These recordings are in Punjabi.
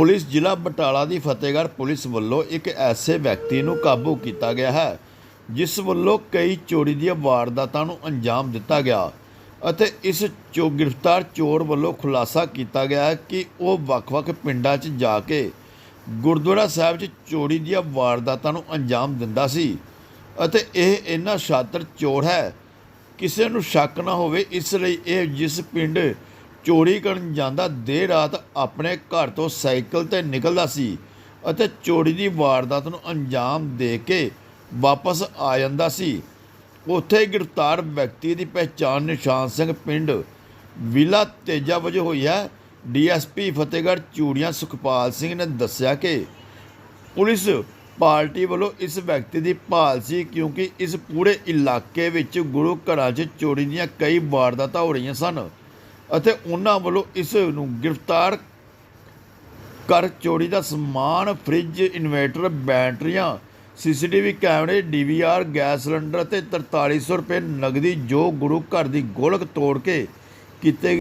ਪੁਲਿਸ ਜ਼ਿਲ੍ਹਾ ਬਟਾਲਾ ਦੀ ਫਤਿਹਗੜ੍ਹ ਪੁਲਿਸ ਵੱਲੋਂ ਇੱਕ ਐਸੇ ਵਿਅਕਤੀ ਨੂੰ ਕਾਬੂ ਕੀਤਾ ਗਿਆ ਹੈ, ਜਿਸ ਵੱਲੋਂ ਕਈ ਚੋਰੀ ਦੀਆਂ ਵਾਰਦਾਤਾਂ ਨੂੰ ਅੰਜਾਮ ਦਿੱਤਾ ਗਿਆ ਅਤੇ ਇਸ ਚੋ, ਗ੍ਰਿਫਤਾਰ ਚੋਰ ਵੱਲੋਂ ਖੁਲਾਸਾ ਕੀਤਾ ਗਿਆ ਕਿ ਉਹ ਵੱਖ-ਵੱਖ ਪਿੰਡਾਂ 'ਚ ਜਾ ਕੇ ਗੁਰਦੁਆਰਾ ਸਾਹਿਬ 'ਚ ਚੋਰੀ ਦੀਆਂ ਵਾਰਦਾਤਾਂ ਨੂੰ ਅੰਜਾਮ ਦਿੰਦਾ ਸੀ ਅਤੇ ਇਹ ਇੰਨਾ ਸ਼ਾਤਰ ਚੋਰ ਹੈ, ਕਿਸੇ ਨੂੰ ਸ਼ੱਕ ਨਾ ਹੋਵੇ ਇਸ ਲਈ ਇਹ ਜਿਸ ਪਿੰਡ ਚੋਰੀ ਕਰਨ ਜਾਂਦਾ ਦੇਰ ਰਾਤ ਆਪਣੇ ਘਰ ਤੋਂ ਸਾਈਕਲ ਤੇ ਨਿਕਲਦਾ ਸੀ ਅਤੇ ਚੋਰੀ ਦੀ ਵਾਰਦਾਤ ਨੂੰ ਅੰਜਾਮ ਦੇ ਕੇ ਵਾਪਸ ਆ ਜਾਂਦਾ ਸੀ। ਉੱਥੇ ਗ੍ਰਿਫਤਾਰ ਵਿਅਕਤੀ ਦੀ ਪਹਿਚਾਣ ਨਿਸ਼ਾਨ ਸਿੰਘ ਪਿੰਡ ਵਿਲਾ ਤੇਜਾ ਵਜੋਂ ਹੋਈ ਹੈ। ਡੀਐਸਪੀ ਫਤਿਹਗੜ੍ਹ ਚੂੜੀਆਂ ਸੁਖਪਾਲ ਸਿੰਘ ਨੇ ਦੱਸਿਆ ਕਿ ਪੁਲਿਸ ਪਾਰਟੀ ਵੱਲੋਂ ਇਸ ਵਿਅਕਤੀ ਦੀ ਭਾਲ ਸੀ ਕਿਉਂਕਿ ਇਸ ਪੂਰੇ ਇਲਾਕੇ ਵਿੱਚ ਗੁਰੂ ਘਰਾਂ 'ਚ ਚੋਰੀ ਦੀਆਂ ਕਈ ਵਾਰਦਾਤਾਂ ਹੋ ਰਹੀਆਂ ਸਨ। ਅਤੇ ਉਹਨਾਂ ਵੱਲੋਂ ਇਸ ਨੂੰ ਗ੍ਰਿਫਤਾਰ ਕਰ ਚੋਰੀ ਦਾ ਸਮਾਨ, ਫ੍ਰਿਜ, ਇਨਵੇਟਰ, ਬੈਟਰੀਆਂ, ਸੀਸੀਟੀਵੀ ਕੈਮਰੇ, ਡੀਵੀਆਰ, ਗੈਸ ਸਿਲੰਡਰ ਅਤੇ 4300 ਰੁਪਏ ਨਗਦੀ ਜੋ ਗੁਰੂ ਘਰ ਦੀ ਗੋਲਕ ਤੋੜ ਕੇ ਕੀਤੇ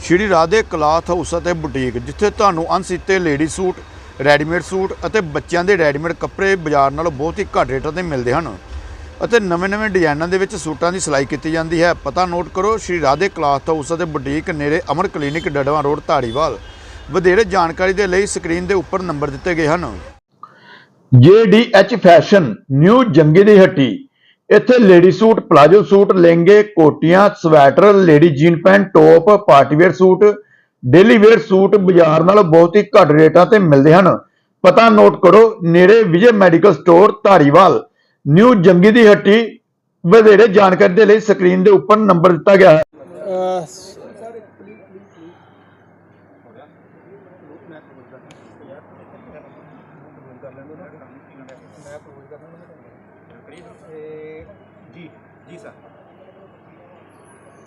ਸ਼੍ਰੀ ਰਾਧੇ ਕਲਾਥ ਹਾਊਸ ਅਤੇ ਬੁਟੀਕ, ਜਿੱਥੇ ਤੁਹਾਨੂੰ ਅਣਸੀਤੇ ਲੇਡੀ ਸੂਟ, ਰੈਡੀਮੇਡ ਸੂਟ ਅਤੇ ਬੱਚਿਆਂ ਦੇ ਰੈਡੀਮੇਡ ਕੱਪੜੇ ਬਾਜ਼ਾਰ ਨਾਲੋਂ ਬਹੁਤ ਹੀ ਘੱਟ ਰੇਟਾਂ ਤੇ ਮਿਲਦੇ ਹਨ। ਅਤੇ ਨਵੇਂ-ਨਵੇਂ ਡਿਜ਼ਾਈਨਾਂ ਦੇ ਵਿੱਚ ਸੂਟਾਂ ਦੀ ਸਿਲਾਈ ਕੀਤੀ ਜਾਂਦੀ ਹੈ। ਪਤਾ ਨੋਟ ਕਰੋ, ਸ਼੍ਰੀ ਰਾਧੇ ਕਲਾਥ ਹਾਊਸ ਅਤੇ ਬੁਟੀਕ ਨੇੜੇ ਅਮਰ ਕਲੀਨਿਕ ਡੜਵਾ ਰੋਡ, ਧਾਰੀਵਾਲ। ਵਧੇਰੇ ਜਾਣਕਾਰੀ ਦੇ ਲਈ ਸਕਰੀਨ ਦੇ ਉੱਪਰ ਨੰਬਰ ਦਿੱਤੇ ਗਏ ਹਨ। JDH ਫੈਸ਼ਨ, ਨਿਊ ਜੰਗੀ ਦੀ ਹੱਟੀ। ਇੱਥੇ ਲੇਡੀ ਸੂਟ, ਪਲਾਜੋ ਸੂਟ, ਲਹਿੰਗੇ, ਕੋਟੀਆਂ, sweater, lady jean pant, top party wear suit, daily wear suit ਬਾਜ਼ਾਰ ਨਾਲ ਬਹੁਤ ਹੀ ਘੱਟ ਰੇਟਾਂ ਤੇ ਮਿਲਦੇ ਹਨ। ਪਤਾ ਨੋਟ ਕਰੋ, ਨੇੜੇ Vijay medical store, Dhariwal. New Jangi ਦੀ ਹੱਟੀ ਵਧੇਰੇ ਜਾਣਕਾਰੀ ਦੇ ਲਈ ਸਕਰੀਨ ਦੇ ਉੱਪਰ ਨੰਬਰ ਦਿੱਤਾ ਗਿਆ ਹੈ। ਜੀ ਜੀ ਸਰ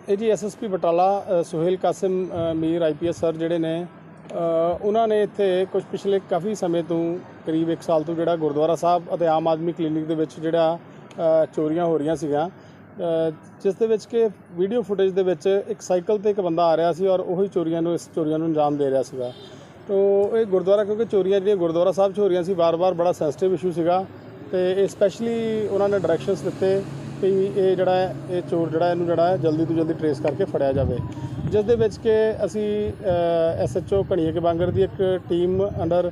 ਇਹ ਜੀ ਐਸਐਸਪੀ ਬਟਾਲਾ ਸੁਹੇਲ ਕਾਸਿਮ ਅ, ਮੀਰ ਆਈਪੀਐਸ ਸਰ ਜਿਹੜੇ ਨੇ ਉਹਨਾਂ ਨੇ ਇੱਥੇ ਕੁਝ ਪਿਛਲੇ ਕਾਫੀ ਸਮੇਂ ਤੋਂ ਕਰੀਬ 1 ਸਾਲ ਤੋਂ ਜਿਹੜਾ ਗੁਰਦੁਆਰਾ ਸਾਹਿਬ ਅਤੇ ਆਮ ਆਦਮੀ ਕਲੀਨਿਕ ਦੇ ਵਿੱਚ ਜਿਹੜਾ ਚੋਰੀਆਂ ਹੋ ਰਹੀਆਂ ਸੀਗੀਆਂ। ਜਿਸ ਦੇ ਵਿੱਚ ਕਿ ਵੀਡੀਓ ਫੁਟੇਜ ਦੇ ਵਿੱਚ ਇੱਕ ਸਾਈਕਲ ਤੇ ਇੱਕ ਬੰਦਾ ਆ ਰਿਹਾ ਸੀ ਔਰ ਉਹੀ ਚੋਰੀਆਂ ਨੂੰ, ਇਸ ਚੋਰੀਆਂ ਨੂੰ ਅੰਜਾਮ ਦੇ ਰਿਹਾ ਸੀਗਾ। ਤੋ ਇਹ ਗੁਰਦੁਆਰਾ, ਕਿਉਂਕਿ ਚੋਰੀਆਂ ਜਿਹੜੀਆਂ ਗੁਰਦੁਆਰਾ ਸਾਹਿਬ 'ਚ ਹੋ ਰਹੀਆਂ ਸੀ, ਵਾਰ-ਵਾਰ ਬੜਾ ਸੈਂਸਿਟਿਵ ਇਸ਼ੂ ਸੀਗਾ ਤੇ ਇਹ ਸਪੈਸ਼ਲੀ ਉਹਨਾਂ ਨੇ ਡਾਇਰੈਕਸ਼ਨਸ ਦਿੱਤੇ ਕਿ ਇਹ ਜਿਹੜਾ, ਇਹ ਚੋਰ ਜਿਹੜਾ, ਇਹਨੂੰ ਜਿਹੜਾ ਜਲਦੀ ਤੋਂ ਜਲਦੀ ਟਰੇਸ ਕਰਕੇ ਫੜਿਆ ਜਾਵੇ। ਜਿਸ ਦੇ ਵਿੱਚ ਕਿ ਅਸੀਂ ਐਸਐਚਓ ਘਣੀਏ ਕੇ ਬਾਂਗਰ ਦੀ ਇੱਕ ਟੀਮ ਅੰਡਰ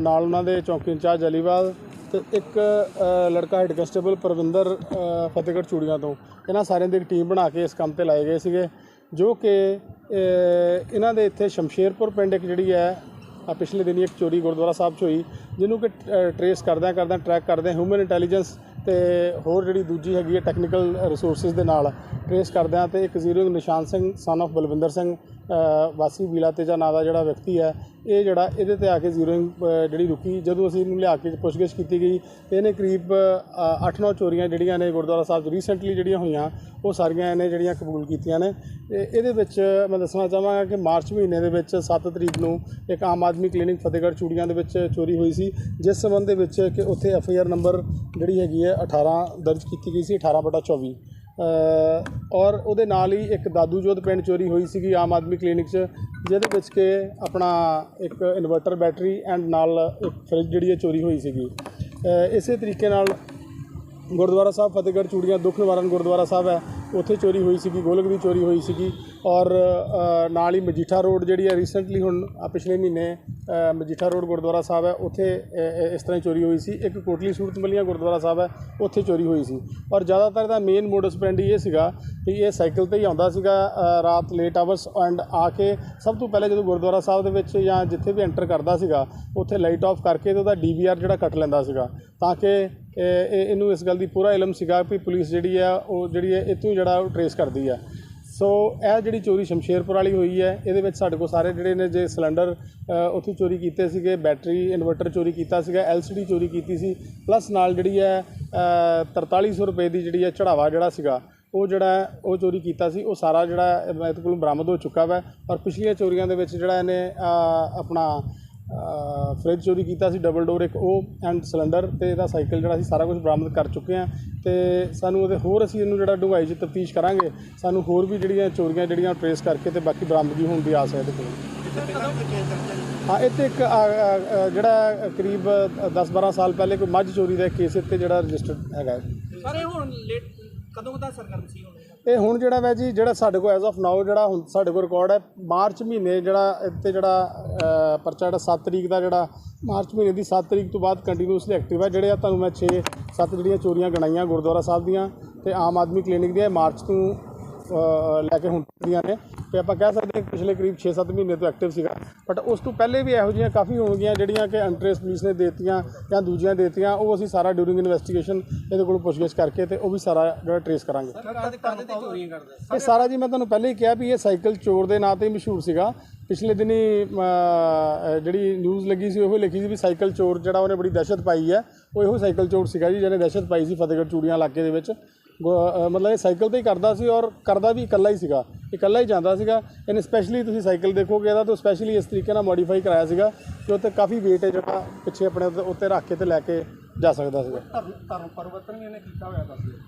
ਨਾਲ ਉਹਨਾਂ ਦੇ ਚੌਕੀ ਇੰਚਾਰਜ ਅਲੀਵਾਲ ਤੇ ਇੱਕ ਲੜਕਾ ਹੈਡ ਕਨਸਟੇਬਲ ਪ੍ਰਵਿੰਦਰ ਫਤਿਹਗੜ੍ਹ ਚੂੜੀਆਂ ਤੋਂ। ਇਹਨਾਂ ਸਾਰਿਆਂ ਦੀ ਇੱਕ ਟੀਮ ਬਣਾ ਕੇ ਇਸ ਕੰਮ ਤੇ ਲਾਏ ਗਏ ਸੀਗੇ, ਜੋ ਕਿ ਇਹਨਾਂ ਦੇ ਇੱਥੇ ਸ਼ਮਸ਼ੇਰਪੁਰ ਪਿੰਡ ਇੱਕ ਜਿਹੜੀ ਹੈ ਆ ਪਿਛਲੇ ਦਿਨੀ ਇੱਕ ਚੋਰੀ ਗੁਰਦੁਆਰਾ ਸਾਹਿਬ 'ਚ ਹੋਈ, ਜਿਹਨੂੰ ਕਿ ਟਰੇਸ ਕਰਦਿਆਂ ਕਰਦਿਆਂ ਟਰੈਕ ਕਰਦੇ ਹਿਊਮਨ ਇੰਟੈਲੀਜੈਂਸ ਤੇ ਹੋਰ ਜਿਹੜੀ ਦੂਜੀ ਹੈਗੀ ਹੈ ਟੈਕਨੀਕਲ ਰਿਸੋਰਸਸ ਦੇ ਨਾਲ ਟਰੇਸ ਕਰਦਿਆਂ ਤੇ ਇੱਕ zero Nishan Singh son of Balwinder Singh ਵਾਸੀ ਬੀਲਾ ਤੇਜਾ ਨਾਂ ਦਾ ਜਿਹੜਾ ਵਿਅਕਤੀ ਹੈ, ਇਹ ਜਿਹੜਾ ਇਹਦੇ ਤੇ ਆ ਕੇ ਜ਼ੀਰੋਇੰਗ ਜਿਹੜੀ ਰੁਕੀ। ਜਦੋਂ ਅਸੀਂ ਇਹਨੂੰ ਲਿਆ ਕੇ ਪੁੱਛਗਿੱਛ ਕੀਤੀ ਗਈ, ਤੇ ਇਹਨੇ ਕਰੀਬ 8-9 ਚੋਰੀਆਂ ਜਿਹੜੀਆਂ ਨੇ ਗੁਰਦੁਆਰਾ ਸਾਹਿਬ 'ਚ ਰੀਸੈਂਟਲੀ ਜਿਹੜੀਆਂ ਹੋਈਆਂ, ਉਹ ਸਾਰੀਆਂ ਇਹਨੇ ਜਿਹੜੀਆਂ ਕਬੂਲ ਕੀਤੀਆਂ ਨੇ। ਇਹਦੇ ਵਿੱਚ ਮੈਂ ਦੱਸਣਾ ਚਾਹਾਂਗਾ ਕਿ ਮਾਰਚ ਮਹੀਨੇ ਦੇ ਵਿੱਚ 7 ਤਰੀਕ ਨੂੰ ਇੱਕ ਆਮ ਆਦਮੀ ਕਲੀਨਿਕ ਫਤਿਹਗੜ੍ਹ ਚੂੜੀਆਂ ਦੇ ਵਿੱਚ ਚੋਰੀ ਹੋਈ ਸੀ, ਜਿਸ ਸੰਬੰਧ ਦੇ ਵਿੱਚ ਕਿ ਉੱਥੇ ਐਫ ਆਈ ਆਰ ਨੰਬਰ ਜਿਹੜੀ ਹੈਗੀ ਹੈ 18 ਦਰਜ ਕੀਤੀ ਗਈ ਸੀ 18 ਬਟਾ 24 ਔਰ ਉਹਦੇ ਨਾਲ ਹੀ ਇੱਕ ਦਾਦੂ ਜੋਧ ਪਿੰਡ ਚੋਰੀ ਹੋਈ ਸੀਗੀ ਆਮ ਆਦਮੀ ਕਲੀਨਿਕ 'ਚ, ਜਿਹਦੇ ਵਿੱਚ ਕਿ ਆਪਣਾ ਇੱਕ ਇਨਵਰਟਰ ਬੈਟਰੀ ਐਂਡ ਨਾਲ ਇੱਕ ਫ੍ਰਿਜ ਜਿਹੜੀ ਹੈ ਚੋਰੀ ਹੋਈ ਸੀਗੀ। ਇਸੇ ਤਰੀਕੇ ਨਾਲ ਗੁਰਦੁਆਰਾ ਸਾਹਿਬ ਫਤਿਹਗੜ੍ਹ ਚੂੜੀਆਂ ਦੁੱਖ ਨਿਵਾਰਨ ਗੁਰਦੁਆਰਾ ਸਾਹਿਬ ਹੈ। ਉੱਥੇ ਚੋਰੀ ਹੋਈ ਸੀਗੀ, ਗੋਲਕ ਦੀ ਚੋਰੀ ਹੋਈ ਸੀਗੀ ਔਰ ਨਾਲ ਹੀ ਮਜੀਠਾ ਰੋਡ ਜਿਹੜੀ ਹੈ ਰੀਸੈਂਟਲੀ ਹੁਣ ਪਿਛਲੇ ਮਹੀਨੇ ਮਜੀਠਾ ਰੋਡ ਗੁਰਦੁਆਰਾ ਸਾਹਿਬ ਹੈ, ਉੱਥੇ ਇਸ ਤਰ੍ਹਾਂ ਹੀ ਚੋਰੀ ਹੋਈ ਸੀ। ਇੱਕ ਕੋਟਲੀ ਸੂਰਤ ਮੱਲੀਆਂ ਗੁਰਦੁਆਰਾ ਸਾਹਿਬ ਹੈ, ਉੱਥੇ ਚੋਰੀ ਹੋਈ ਸੀ। ਔਰ ਜ਼ਿਆਦਾਤਰ ਦਾ ਮੇਨ ਮੋਡਸ ਪੈਂਡੀ ਇਹ ਸੀਗਾ ਕਿ ਇਹ ਸਾਈਕਲ ਤੇ ਹੀ ਆਉਂਦਾ ਸੀਗਾ ਰਾਤ ਲੇਟ ਆਵਰਸ ਐਂਡ ਆ ਕੇ ਸਭ ਤੋਂ ਪਹਿਲੇ ਜਦੋਂ ਗੁਰਦੁਆਰਾ ਸਾਹਿਬ ਦੇ ਵਿੱਚ ਜਾਂ ਜਿੱਥੇ ਵੀ ਐਂਟਰ ਕਰਦਾ ਸੀਗਾ, ਉੱਥੇ ਲਾਈਟ ਆਫ ਕਰਕੇ ਤੇ ਉਹਦਾ ਡੀਵੀਆਰ ਜਿਹੜਾ ਕੱਟ ਲੈਂਦਾ ਸੀਗਾ। ਤਾਂ ਕਿ ਇਹਨੂੰ ਇਸ ਗੱਲ ਦੀ ਪੂਰਾ ਇਲਮ ਸੀਗਾ ਕਿ ਪੁਲਿਸ ਜਿਹੜੀ ਹੈ, ਉਹ ਜਿਹੜੀ ਹੈ ਇਤੋਂ ਜਿਹੜਾ ਉਹ ਟਰੇਸ ਕਰਦੀ ਆ। ਸੋ ਇਹ ਜਿਹੜੀ ਚੋਰੀ ਸ਼ਮਸ਼ੇਰਪੁਰ ਵਾਲੀ ਹੋਈ ਹੈ ਇਹਦੇ ਵਿੱਚ ਸਾਡੇ ਕੋਲ ਸਾਰੇ ਜਿਹੜੇ ਨੇ ਜੇ ਸਿਲੰਡਰ ਅ, ਉੱਥੋਂ ਚੋਰੀ ਕੀਤੇ ਸੀਗੇ ਬੈਟਰੀ ਇਨਵਰਟਰ ਚੋਰੀ ਕੀਤਾ ਸੀਗਾ ਐਲਸੀਡੀ ਚੋਰੀ ਕੀਤੀ ਸੀ ਪਲੱਸ ਨਾਲ ਜਿਹੜੀ ਹੈ ਅ, 4300 ਰੁਪਏ ਦੀ ਜਿਹੜੀ ਹੈ ਚੜਾਵਾ ਜਿਹੜਾ ਸੀਗਾ ਉਹ ਜਿਹੜਾ ਉਹ ਚੋਰੀ ਕੀਤਾ ਸੀ ਉਹ ਸਾਰਾ ਜਿਹੜਾ ਹੈ, ਇਹਦੇ ਕੋਲ ਬਰਾਮਦ ਹੋ ਚੁੱਕਾ ਵਾ। ਔਰ ਪਿਛਲੀਆਂ ਚੋਰੀਆਂ ਦੇ ਵਿੱਚ ਜਿਹੜਾ ਇਹਨੇ ਆਪਣਾ ਫ੍ਰਿਜ ਚੋਰੀ ਕੀਤਾ ਸੀ ਡਬਲ ਡੋਰ ਇੱਕ ਉਹ ਐਂਡ ਸਿਲੰਡਰ ਤੇ ਇਹਦਾ ਸਾਈਕਲ ਜਿਹੜਾ ਸੀ ਸਾਰਾ ਕੁਝ ਬਰਾਮਦ ਕਰ ਚੁੱਕੇ ਆ ਤੇ ਸਾਨੂੰ ਉਹਦੇ ਹੋਰ ਅਸੀਂ ਇਹਨੂੰ ਜਿਹੜਾ ਡੂੰਘਾਈ 'ਚ ਤਫਤੀਸ਼ ਕਰਾਂਗੇ। ਸਾਨੂੰ ਹੋਰ ਵੀ ਜਿਹੜੀਆਂ ਚੋਰੀਆਂ ਜਿਹੜੀਆਂ ਟਰੇਸ ਕਰਕੇ ਤੇ ਬਾਕੀ ਬਰਾਮਦਗੀ ਹੋਣ ਦੀ ਆਸ ਹੈ ਇਹਦੇ ਕੋਲ। ਹਾਂ ਇੱਥੇ ਇੱਕ ਜਿਹੜਾ ਕਰੀਬ 10-12 ਸਾਲ ਪਹਿਲੇ ਕੋਈ ਮੱਝ ਚੋਰੀ ਦਾ ਕੇਸ ਇੱਥੇ ਜਿਹੜਾ ਰਜਿਸਟਰਡ ਹੈਗਾ। ਸਰ ਇਹ ਹੁਣ ਕਦੋਂ ਦਾ ਸਰਗਰਮ ਸੀ ਹੁਣ? ਇਹ ਹੁਣ ਜਿਹੜਾ ਵੈ ਜੀ, ਜਿਹੜਾ ਸਾਡੇ ਕੋਲ ਐਜ਼ ਆਫ ਨਾਓ ਜਿਹੜਾ ਹੁਣ ਸਾਡੇ ਕੋਲ ਰਿਕਾਰਡ ਹੈ, ਮਾਰਚ ਮਹੀਨੇ ਜਿਹੜਾ ਇੱਥੇ ਜਿਹੜਾ ਪਰਚਾ ਜਿਹੜਾ 7 ਤਰੀਕ ਦਾ ਜਿਹੜਾ, ਮਾਰਚ ਮਹੀਨੇ ਦੀ 7 ਤਰੀਕ ਤੋਂ ਬਾਅਦ ਕੰਟੀਨਿਊਸਲੀ ਐਕਟਿਵ ਹੈ। ਜਿਹੜੇ ਆ ਤੁਹਾਨੂੰ ਮੈਂ 6 7 ਜਿਹੜੀਆਂ ਚੋਰੀਆਂ ਗਣਾਈਆਂ ਗੁਰਦੁਆਰਾ ਸਾਹਿਬ ਦੀਆਂ ਤੇ ਆਮ ਆਦਮੀ ਕਲੀਨਿਕ ਦੀਆਂ ਮਾਰਚ ਤੋਂ ਲੈ ਕੇ ਹੁਣ ਦੀਆਂ ਨੇ। ਤੇ ਆਪਾਂ ਕਹਿ ਸਕਦੇ ਹਾਂ ਪਿਛਲੇ ਕਰੀਬ 6-7 ਮਹੀਨੇ ਤੋਂ ਐਕਟਿਵ ਸੀਗਾ। ਬਟ ਉਸ ਤੋਂ ਪਹਿਲੇ ਵੀ ਇਹੋ ਜਿਹੀਆਂ ਕਾਫੀ ਹੋਣਗੀਆਂ ਜਿਹੜੀਆਂ ਕਿ ਅੰਟਰੇਸ ਪੁਲਿਸ ਨੇ ਦੇਤੀਆਂ ਜਾਂ ਦੂਜੀਆਂ ਦੇਤੀਆਂ ਉਹ ਅਸੀਂ ਸਾਰਾ ਡਿਊਰਿੰਗ ਇਨਵੈਸਟੀਗੇਸ਼ਨ ਇਹਦੇ ਕੋਲ ਪੁੱਛਗਿੱਛ ਕਰਕੇ ਤੇ ਉਹ ਵੀ ਸਾਰਾ ਜਿਹੜਾ ਟਰੇਸ ਕਰਾਂਗੇ। ਇਹ ਸਾਰਾ ਜੀ ਮੈਂ ਤੁਹਾਨੂੰ ਪਹਿਲੇ ਹੀ ਕਿਹਾ ਵੀ ਇਹ ਸਾਈਕਲ ਚੋਰ ਦੇ ਨਾਂ ਤੇ ਹੀ ਮਸ਼ਹੂਰ ਸੀਗਾ। ਪਿਛਲੇ ਦਿਨੀ ਜਿਹੜੀ ਨਿਊਜ਼ ਲੱਗੀ ਸੀ ਉਹ ਲਿਖੀ ਸੀ ਵੀ ਸਾਈਕਲ ਚੋਰ ਜਿਹੜਾ ਉਹਨੇ ਬੜੀ ਦਹਿਸ਼ਤ ਪਾਈ ਹੈ ਉਹ ਇਹੋ ਸਾਈਕਲ ਚੋਰ ਸੀਗਾ ਜੀ ਜਿਹਨੇ ਦਹਿਸ਼ਤ ਪਾਈ ਸੀ ਫਤਿਹਗੜ੍ਹ ਚੂੜੀਆਂ ਇਲਾਕੇ ਦੇ ਵਿੱਚ। ਮਤਲਬ ਇਹ ਸਾਈਕਲ ਤੇ ਹੀ ਕਰਦਾ ਸੀ ਔਰ ਕਰਦਾ ਵੀ ਇਕੱਲਾ ਹੀ ਸੀਗਾ ਇਕੱਲਾ ਹੀ ਜਾਂਦਾ ਸੀਗਾ। ਇਹਨੇ ਸਪੈਸ਼ਲੀ ਤੁਸੀਂ ਸਾਈਕਲ ਦੇਖੋਗੇ ਇਹਦਾ ਤਾਂ ਸਪੈਸ਼ਲੀ ਇਸ ਤਰੀਕੇ ਨਾਲ ਮੋਡੀਫਾਈ ਕਰਾਇਆ ਸੀਗਾ ਕਿ ਉੱਤੇ ਕਾਫੀ weight ਹੈ ਜਿਹੜਾ ਪਿੱਛੇ ਆਪਣੇ ਉੱਤੇ- ਰੱਖ ਕੇ ਤੇ ਲੈ ਕੇ ਜਾ ਸਕਦਾ ਸੀਗਾ। ਧਰਮ ਪਰਿਵਰਤਨ ਇਹਨੇ ਕੀਤਾ ਹੋਇਆ ਦੱਸਦੇ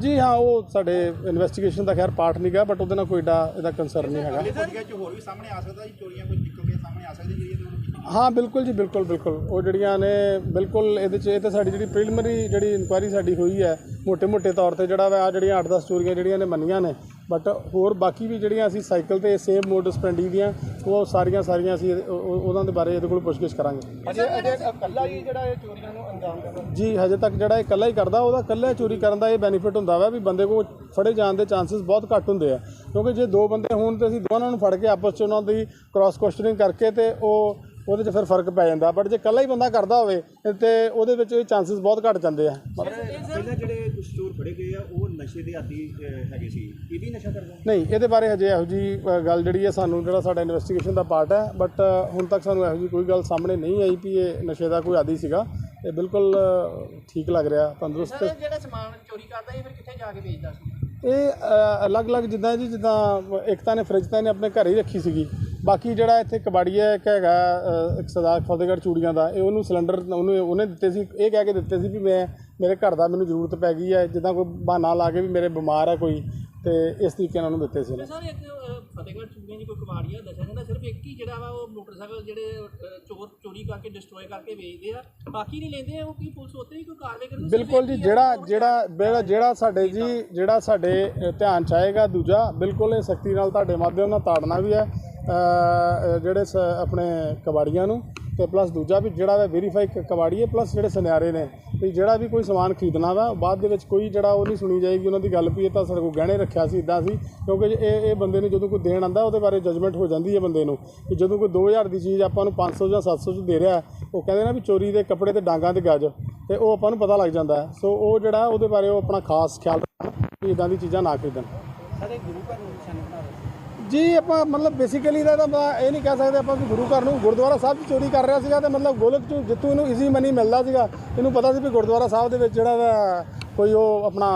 ਜੀ ਹਾਂ ਉਹ ਸਾਡੇ ਇਨਵੈਸਟੀਗੇਸ਼ਨ ਦਾ ਖੈਰ ਪਾਰਟ ਨਹੀਂ ਗਾ ਬਟ ਉਹਦੇ ਨਾਲ ਕੋਈ ਏਡਾ ਇਹਦਾ ਕੰਸਰਨ ਨਹੀਂ ਹੈਗਾ। ਚੋਰੀਆਂ ਚ ਹੋਰ ਵੀ ਸਾਹਮਣੇ ਆ ਸਕਦਾ ਜੀ ਚੋਰੀਆਂ ਕੁਝ ਨਿਕਲ ਕੇ ਸਾਹਮਣੇ ਆ ਸਕਦੀ ਜਿਹੜੀ ਇਹਦੇ ਵਿੱਚ ਹਾਂ ਬਿਲਕੁਲ ਜੀ ਬਿਲਕੁਲ ਬਿਲਕੁਲ। ਉਹ ਜਿਹੜੀਆਂ ਨੇ ਬਿਲਕੁਲ ਇਹਦੇ 'ਚ ਇਹ ਤਾਂ ਸਾਡੀ ਜਿਹੜੀ ਪ੍ਰੀਲਿਮਿਨਰੀ ਜਿਹੜੀ ਇਨਕੁਆਇਰੀ ਸਾਡੀ ਹੋਈ ਹੈ ਮੋਟੇ ਮੋਟੇ ਤੌਰ ਤੇ ਜਿਹੜਾ ਵਾ ਆ ਜਿਹੜੀਆਂ 8-10 ਚੋਰੀਆਂ ਜਿਹੜੀਆਂ ਨੇ ਮੰਨੀਆਂ ਨੇ ਬਟ ਹੋਰ ਬਾਕੀ ਵੀ ਜਿਹੜੀਆਂ ਅਸੀਂ ਸਾਈਕਲ ਤੇ ਸੇਮ ਮੋਡਸ ਪੈਂਡੀ ਦੀਆਂ ਉਹ ਸਾਰੀਆਂ ਸਾਰੀਆਂ ਅਸੀਂ ਉਹਨਾਂ ਦੇ ਬਾਰੇ ਇਹਦੇ ਕੋਲ ਪੁੱਛਗਿੱਛ ਕਰਾਂਗੇ। ਅਜੇ ਅਜੇ ਇਕੱਲਾ ਹੀ ਜਿਹੜਾ ਇਹ ਚੋਰੀਆਂ ਨੂੰ ਅੰਜਾਮ ਦਿੰਦਾ ਜੀ ਹਜੇ ਤੱਕ ਜਿਹੜਾ ਇਹ ਇਕੱਲਾ ਹੀ ਕਰਦਾ ਉਹਦਾ ਇਕੱਲਾ ਚੋਰੀ ਕਰਨ ਦਾ ਇਹ ਬੈਨੀਫਿਟ ਹੁੰਦਾ ਵਾ ਵੀ ਬੰਦੇ ਕੋਲ ਫੜੇ ਜਾਣ ਦੇ ਚਾਂਸਸ ਬਹੁਤ ਘੱਟ ਹੁੰਦੇ ਆ। ਕਿਉਂਕਿ ਜੇ ਦੋ ਬੰਦੇ ਹੋਣ ਤੇ ਅਸੀਂ ਦੋਵਾਂ ਨੂੰ ਫੜ ਕੇ ਆਪਸ 'ਚ ਉਹਨਾਂ ਦੀ ਕ੍ਰਾਸ ਕੁਐਸਚਨਿੰਗ ਕਰਕੇ ਤੇ ਉਹ ਉਹਦੇ 'ਚ ਫਿਰ ਫ਼ਰਕ ਪੈ ਜਾਂਦਾ ਬਟ ਜੇ ਇਕੱਲਾ ਹੀ ਬੰਦਾ ਕਰਦਾ ਹੋਵੇ ਤੇ ਉਹਦੇ ਵਿੱਚ ਇਹ ਚਾਂਸਸ ਬਹੁਤ ਘੱਟ ਜਾਂਦੇ ਆ। ਪਹਿਲਾਂ ਜਿਹੜੇ ਕੁਝ ਚੋਰ ਫੜੇ ਗਏ ਆ ਉਹ ਨਸ਼ੇ ਦੇ ਆਦੀ ਹੈਗੇ ਸੀ। ਇਹ ਵੀ ਨਸ਼ਾ ਕਰਦਾ ਨਹੀਂ ਇਹਦੇ ਬਾਰੇ ਹਜੇ ਇਹੋ ਜੀ ਗੱਲ ਜਿਹੜੀ ਹੈ ਸਾਨੂੰ ਜਿਹੜਾ ਸਾਡਾ ਇਨਵੈਸਟੀਗੇਸ਼ਨ ਦਾ ਪਾਰਟ ਹੈ ਬਟ ਹੁਣ ਤੱਕ ਸਾਨੂੰ ਇਹੋ ਜੀ ਕੋਈ ਗੱਲ ਸਾਹਮਣੇ ਨਹੀਂ ਆਈ ਵੀ ਇਹ ਨਸ਼ੇ ਦਾ ਕੋਈ ਆਦੀ ਸੀਗਾ। ਇਹ ਬਿਲਕੁਲ ਠੀਕ ਲੱਗ ਰਿਹਾ ਤੰਦਰੁਸਤ। ਜਿਹੜਾ ਸਮਾਨ ਚੋਰੀ ਕਰਦਾ ਇਹ ਫਿਰ ਕਿੱਥੇ ਜਾ ਕੇ ਵੇਚਦਾ ਸੀ? ਇਹ ਅਲੱਗ-ਅਲੱਗ ਜਿੱਦਾਂ ਜੀ ਜਿੱਦਾਂ ਇੱਕ ਤਾਂ ਨੇ ਫ੍ਰਿਜ ਤਾਂ ਇਹਨੇ ਆਪਣੇ ਘਰੇ ਹੀ ਰੱਖੀ ਸੀਗੀ। ਬਾਕੀ ਜਿਹੜਾ ਇੱਥੇ ਕਬਾੜੀਆ ਇੱਕ ਹੈਗਾ ਇੱਕ ਸਰਦਾਰ ਫਤਿਹਗੜ੍ਹ ਚੂੜੀਆਂ ਦਾ ਇਹ ਉਹਨੂੰ ਸਿਲੰਡਰ ਉਹਨੂੰ ਉਹਨੇ ਦਿੱਤੇ ਸੀ ਇਹ ਕਹਿ ਕੇ ਦਿੱਤੇ ਸੀ ਵੀ ਮੈਂ ਮੇਰੇ ਘਰ ਦਾ ਮੈਨੂੰ ਜ਼ਰੂਰਤ ਪੈ ਗਈ ਹੈ ਜਿੱਦਾਂ ਕੋਈ ਬਹਾਨਾ ਲਾ ਕੇ ਵੀ ਮੇਰੇ ਬਿਮਾਰ ਹੈ ਕੋਈ ਤੇ ਇਸ ਤਰੀਕੇ ਨਾਲ ਉਹਨੂੰ ਦਿੱਤੇ ਸੀ। ਸਰ ਇੱਕ ਫਤਿਹਗੜ੍ਹ ਚੂੜੀਆਂ ਦੀ ਕੋਈ ਕਬਾੜੀ ਆ ਦੱਸਿਆ ਜਾਂਦਾ ਸਿਰਫ ਇੱਕ ਹੀ ਜਿਹੜਾ ਵਾ ਉਹ ਮੋਟਰਸਾਈਕਲ ਜਿਹੜੇ ਚੋਰ ਚੋਰੀ ਕਰਕੇ ਡਿਸਟਰੋਏ ਕਰਕੇ ਵੇਚਦੇ ਆ ਬਾਕੀ ਨਹੀਂ ਲੈਂਦੇ ਉਹ ਕੀ ਪੁਲਿਸ ਉੱਤੇ ਵੀ ਕੋਈ ਕਾਰਵਾਈ ਕਰਦੀ ਬਿਲਕੁਲ ਜੀ ਜਿਹੜਾ ਜਿਹੜਾ ਜਿਹੜਾ ਜਿਹੜਾ ਸਾਡੇ ਜੀ ਜਿਹੜਾ ਸਾਡੇ ਧਿਆਨ ਚ ਆਏਗਾ ਦੂਜਾ ਬਿਲਕੁਲ ਇਹ ਸਖਤੀ ਨਾਲ ਤੁਹਾਡੇ ਮਾਧਿਅਮ ਨਾਲ ਤਾੜਨਾ ਵੀ ਹੈ ਜਿਹੜੇ ਸ- ਆਪਣੇ ਕਬਾੜੀਆਂ ਨੂੰ ਤੇ ਪਲੱਸ ਦੂਜਾ ਵੀ ਜਿਹੜਾ ਵਾ ਵੈਰੀਫਾਈ ਕਬਾੜੀਏ ਪਲੱਸ ਜਿਹੜੇ ਸੁਨਿਆਰੇ ਨੇ, ਵੀ ਜਿਹੜਾ ਵੀ ਕੋਈ ਸਮਾਨ ਖਰੀਦਣਾ ਵਾ, ਬਾਅਦ ਦੇ ਵਿੱਚ ਕੋਈ ਜਿਹੜਾ ਉਹ ਨਹੀਂ ਸੁਣੀ ਜਾਏਗੀ, ਉਹਨਾਂ ਦੀ ਗੱਲ ਵੀ ਇਹ ਤਾਂ ਸਾਡੇ ਕੋਲ ਗਹਿਣੇ ਰੱਖਿਆ ਸੀ ਇਦਾਂ ਸੀ, ਕਿਉਂਕਿ ਇਹ ਇਹ ਬੰਦੇ ਨੂੰ ਜਦੋਂ ਕੋਈ ਦੇਣ ਆਂਦਾ ਉਹਦੇ ਬਾਰੇ ਜਜਮੈਂਟ ਹੋ ਜਾਂਦੀ ਹੈ ਬੰਦੇ ਨੂੰ ਕਿ ਜਦੋਂ ਕੋਈ 2000 ਦੀ ਚੀਜ਼ ਆਪਾਂ ਨੂੰ 500 ਜਾਂ 700 ਚ ਦੇ ਰਿਹਾ, ਉਹ ਕਹਿੰਦੇ ਨਾ ਵੀ ਚੋਰੀ ਦੇ ਕੱਪੜੇ ਤੇ ਡਾਂਗਾਂ ਤੇ ਗੱਜ, ਤੇ ਉਹ ਆਪਾਂ ਨੂੰ ਪਤਾ ਲੱਗ ਜਾਂਦਾ ਸੋ ਉਹ ਜਿਹੜਾ ਉਹਦੇ ਬਾਰੇ ਉਹ ਆਪਣਾ ਖਾਸ ਖਿਆਲ ਰੱਖਣ ਕਿ ਇਦਾਂ ਦੀ ਚੀਜ਼ਾਂ ਨਾ ਖਰੀਦਣ। ਸਾਰੇ ਗੁਰੂ ਘਰ ਨੂੰ ਜੀ, ਆਪਾਂ ਮਤਲਬ ਬੇਸਿਕਲੀ ਦਾ ਤਾਂ ਆਪਾਂ ਇਹ ਨਹੀਂ ਕਹਿ ਸਕਦੇ ਆਪਾਂ ਕਿ ਗੁਰੂ ਘਰ ਨੂੰ ਗੁਰਦੁਆਰਾ ਸਾਹਿਬ 'ਚ ਚੋਰੀ ਕਰ ਰਿਹਾ ਸੀਗਾ ਤੇ ਮਤਲਬ ਗੋਲਕ 'ਚੋਂ ਜਿੱਥੋਂ ਇਹਨੂੰ ਈਜ਼ੀ ਮਨੀ ਮਿਲਦਾ ਸੀਗਾ, ਇਹਨੂੰ ਪਤਾ ਸੀ ਵੀ ਗੁਰਦੁਆਰਾ ਸਾਹਿਬ ਦੇ ਵਿੱਚ ਜਿਹੜਾ ਵਾ ਕੋਈ ਉਹ ਆਪਣਾ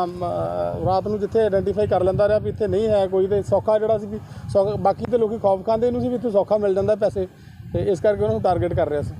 ਰਾਤ ਨੂੰ ਜਿੱਥੇ ਆਇਡੈਂਟੀਫਾਈ ਕਰ ਲੈਂਦਾ ਰਿਹਾ ਵੀ ਇੱਥੇ ਨਹੀਂ ਹੈ ਕੋਈ ਤੇ ਸੌਖਾ ਜਿਹੜਾ ਸੀ ਵੀ ਸੌਖਾ- ਬਾਕੀ ਤੇ ਲੋਕੀ ਖੌਫ ਖਾਂਦੇ ਇਹਨੂੰ ਸੀ ਵੀ ਇੱਥੇ ਸੌਖਾ ਮਿਲ ਜਾਂਦਾ ਪੈਸੇ ਤੇ ਇਸ ਕਰਕੇ ਉਹਨੂੰ ਟਾਰਗੇਟ ਕਰ ਰਿਹਾ ਸੀ।